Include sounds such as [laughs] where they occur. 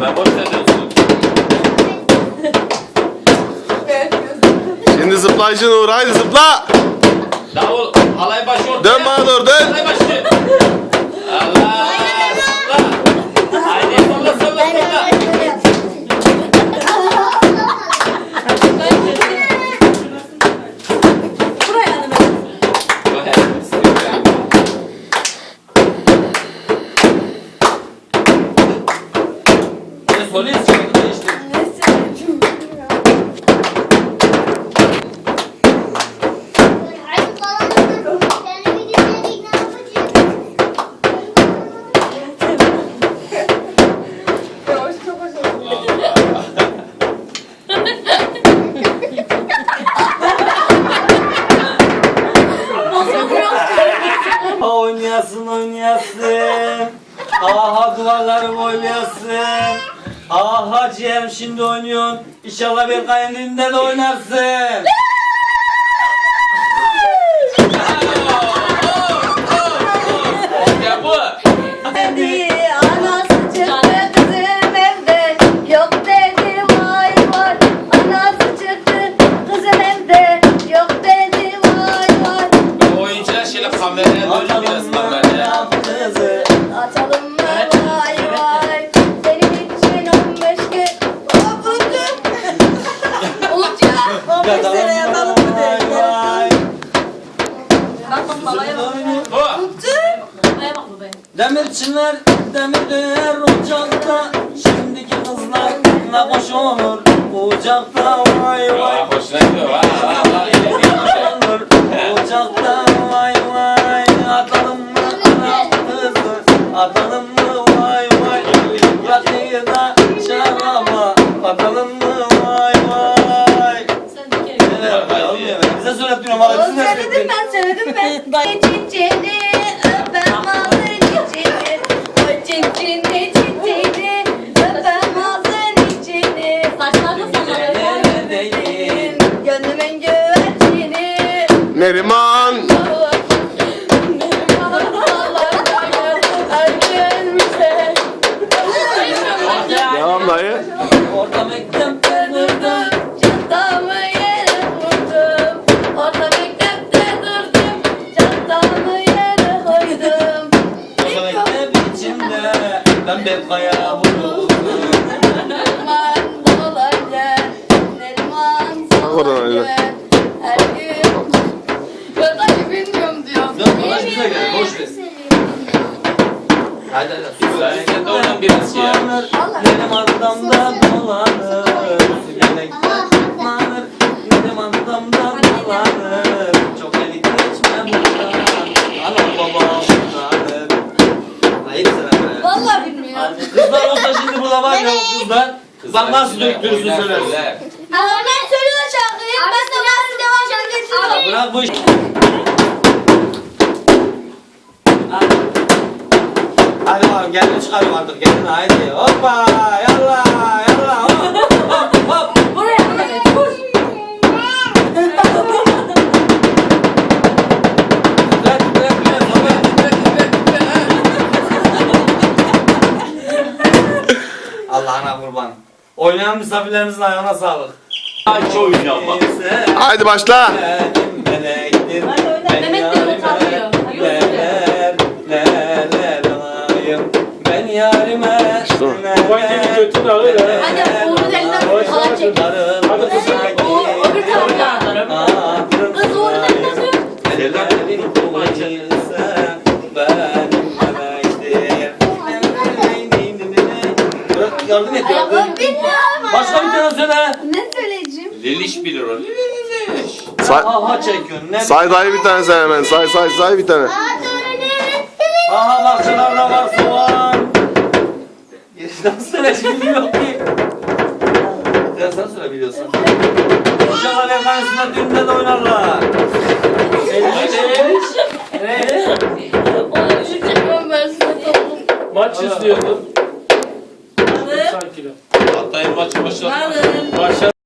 Ben boş ver dönsün. Şimdi zıplayıcı Uğur haydi zıpla. Ne solist çıktı değiştir. Oynayasın oynayasın. Aha duvarları boyayasın. Aha ciğerim şimdi oynuyorsun. İnşallah bir kayınlığında da oynarsın. Ya bu. Dedi anası çıktı kızım evde Yok dedi vay vay Anası çıktı kızım evde Yok dedi vay vay Bu oyuncular şöyle kameraya dönün biraz 15 sene yatalım mı dedi Vay vay. Bu. Demir döner ocakta. Şimdiki kızlar ne hoş olur Ocakta. Vay vay. Hoşuna gidiyor. Ocakta. Vay vay. Atalım mı ana kızı? Atalım olmuyor. Bize söyletmiyorum abi siz de Söyledim söyletin. ben söyledim ben [laughs] Çiçeğini öpem ağzın içini O çiçeğini çiçeğini öpem ağzın içini Neredeyim? Gönlümün güvercini Neriman. Bir kaya Neriman oradan öyle. Her gün bilmiyorum diyorum Dön dolaş bize gel boş ver Hadi hadi Güzel, sen de oradan biraz şey yap. Benim adamda dolanır Yelekler tutmanır Benim adamda dolanır Çok elit geçmem Anam babam bunlardır Hayır sana be Vallahi bilmiyorum Hadi Kızlar olsa şimdi burada var ya kızlar. Bak nasıl döktürürsün söylersin söyler. Ama ben söylüyor şarkıyı. Ben de nasıl devam edeceğim Bırak bu iş. Hadi bakalım gelin çıkarım artık. Gelin haydi. Hoppa yallah Allah'ına kurban. Oynayan misafirlerimizin ayağına sağlık. Ay çok oynuyor ama. Haydi başla. Melektir. Ben Mehmet de Bilmiyorum Başka bir tane söyle. Ne söyleyeceğim? Liliş bilir o. Liliş. Say- Aha çekiyorsun. Ne? Say dayı bir tane sen hemen. Say say say bir tane. Aha bahçelerde var soğan. Nasıl söyleyeceğim bilmiyorum ki. Sen sen söyle biliyorsun. Uşaklar efendisinde düğünde de oynarlar.